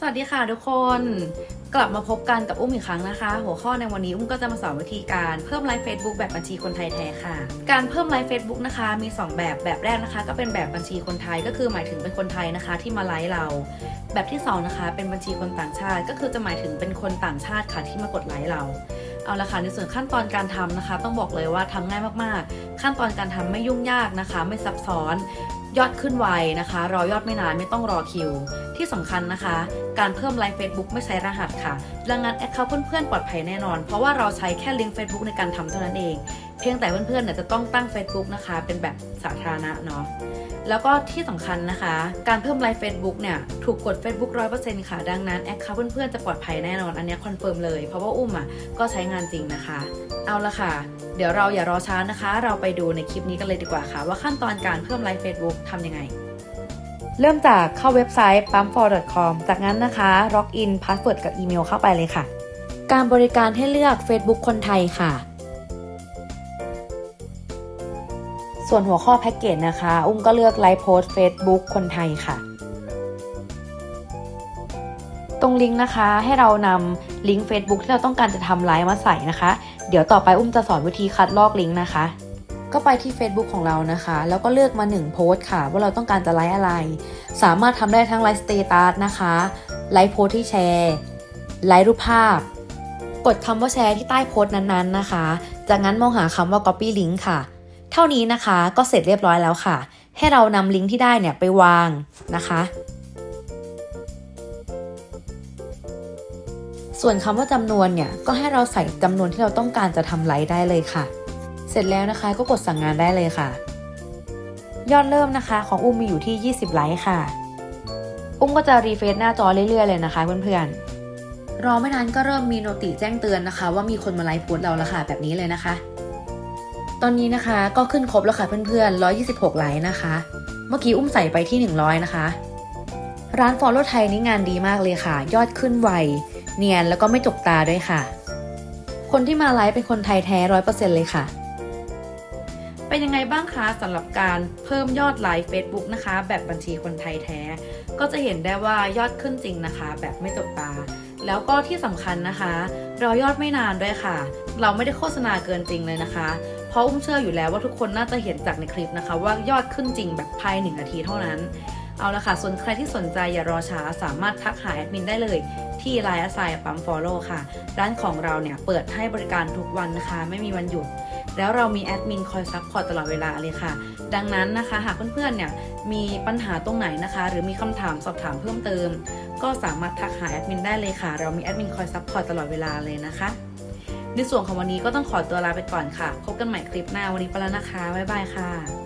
สวัสดีค่ะทุกคนกลับมาพบกันกับอุ้มอีกครั้งนะคะ หัวข้อในวันนี้อุ้มก็จะมาสอนวิธีการเพิ่มไลฟ์ Facebook แบบบัญชีคนไทยแท้ค่ะ การเพิ่มไลฟ์ Facebook นะคะมี 2 แบบแบบแรกนะคะ ก็เป็นแบบบัญชีคนไทยก็คือหมายถึงเป็นคนไทยนะคะ ที่มาไลฟ์เรา แบบที่สองนะคะ เป็นบัญชีคนต่างชาติ ก็คือจะหมายถึงเป็นคนต่างชาติค่ะที่มากดไลค์เราเอาละค่ะในส่วนขั้นตอนการทำนะคะ ต้องบอกเลยว่าทำง่ายมากๆ ขั้นตอนการทำไม่ยุ่งยากนะคะ ไม่ซับซ้อน ยอดขึ้นไวนะคะ รอยอดไม่นานไม่ต้องรอคิว ที่สำคัญนะคะ การเพิ่มไลน์ Facebook ไม่ใช้รหัสค่ะดังนั้นแอคเคาท์เพื่อนๆปลอดภัยแน่นอน เพราะว่าเราใช้แค่ลิงก์ Facebook ในการทำเท่านั้นเอง พียงแต่เพื่อนๆเนี่ยจะต้องตั้ง Facebook นะคะ เป็นแบบสาธารณะเนาะแล้วก็ที่สำคัญนะคะ การเพิ่มไลฟ์ Facebook เนี่ย ถูกกด Facebook 100%ค่ะ ดังนั้นแอคเคาท์เพื่อนๆ จะปลอดภัยแน่นอน อันนี้คอนเฟิร์มเลย เพราะว่าอุ้มอะก็ใช้งานจริงนะคะ เอาละค่ะ เดี๋ยวเราอย่ารอช้านะคะ เราไปดูในคลิปนี้กันเลยดีกว่าค่ะ ว่าขั้นตอนการเพิ่มไลฟ์ Facebook ทำยังไง เริ่มจากเข้าเว็บไซต์ pump4.com จากนั้นนะคะล็อกอินพาสเวิร์ดกับอีเมลเข้าไปเลยค่ะ การบริการให้เลือก Facebook คนไทยค่ะ ส่วนหัวข้อแพ็กเกจนะคะ อุ้มก็เลือกไลฟ์โพสต์ Facebook คนไทยค่ะ ตรงลิงก์นะคะให้เรานำลิงก์ Facebook ที่เราต้องการจะทำไลฟ์มาใส่นะคะ เดี๋ยวต่อไปอุ้มจะสอนวิธีคัดลอกลิงก์นะคะก็ไปที่ Facebook ของเรานะคะ แล้วก็เลือกมา 1 โพสต์ค่ะ ว่าเราต้องการจะไลฟ์อะไร สามารถทำได้ทั้งไลฟ์สเตตัสนะคะ ไลฟ์โพสที่แชร์ไลฟ์รูปภาพ กดคำว่าแชร์ที่ใต้โพสต์นั้นๆนะคะ จากนั้นมองหาคำว่า copy link ค่ะ เท่านี้นะคะก็เสร็จเรียบร้อยแล้วค่ะ ให้เรานำลิงก์ที่ได้เนี่ยไปวางนะคะ ส่วนคำว่าจำนวนเนี่ยก็ให้เราใส่จำนวนที่เราต้องการจะทำไลฟ์ได้เลยค่ะ เสร็จแล้วนะคะก็กดสั่งงานได้เลยค่ะ ยอดเริ่มนะคะของอุ้มมีอยู่ที่ 20 ไลค์ค่ะ อุ้มก็จะรีเฟรชหน้าจอเรื่อยๆเลยนะคะเพื่อนๆรอไม่นานก็เริ่มมีโนติแจ้งเตือนนะคะ ว่ามีคนมาไลฟ์โพสต์เราแล้วค่ะ แบบนี้เลยนะคะ ตอนนี้นะคะก็ขึ้นครบแล้วค่ะเพื่อนๆ 126 ไลค์นะคะ เมื่อกี้อุ้มใส่ไปที่ 100 นะคะ ร้าน Follow ไทยนี่งานดีมากเลยค่ะ ยอดขึ้นไว เนียนแล้วก็ไม่จกตาด้วยค่ะ คนที่มาไลฟ์เป็นคนไทยแท้ร้อยเปอร์เซ็นต์เลยค่ะ เป็นยังไงบ้างคะสำหรับการเพิ่มยอดไลฟ์ Facebook นะคะ แบบบัญชีคนไทยแท้ ก็จะเห็นได้ว่ายอดขึ้นจริงนะคะ แบบไม่จกตา แล้วก็ที่สำคัญนะคะรอยอดไม่นานด้วยค่ะ เราไม่ได้โฆษณาเกินจริงเลยนะคะ เพราะอุ้มเชื่ออยู่แล้วว่าทุกคนน่าจะเห็นจากในคลิปนะคะ ว่ายอดขึ้นจริงแบบภายหนึ่งนาทีเท่านั้น เอาละค่ะ ส่วนใครที่สนใจอย่ารอช้าสามารถทักหาแอดมินได้เลยที่ไลน์ไซปั๊มฟอลโล่ค่ะ ร้านของเราเนี่ยเปิดให้บริการทุกวันนะคะ ไม่มีวันหยุด แล้วเรามีแอดมินคอยซัพพอร์ตตลอดเวลาเลยค่ะ ดังนั้นนะคะ หากเพื่อนๆเนี่ยมีปัญหาตรงไหนนะคะ หรือมีคำถามสอบถามเพิ่มเติม ก็สามารถทักหาแอดมินได้เลยค่ะ เรามีแอดมินคอยซัพพอร์ตตลอดเวลาเลยนะคะ ในส่วนของวันนี้ก็ต้องขอตัวลาไปก่อนค่ะ พบกันใหม่คลิปหน้าวันนี้ไปแล้วนะคะบ๊ายบายค่ะ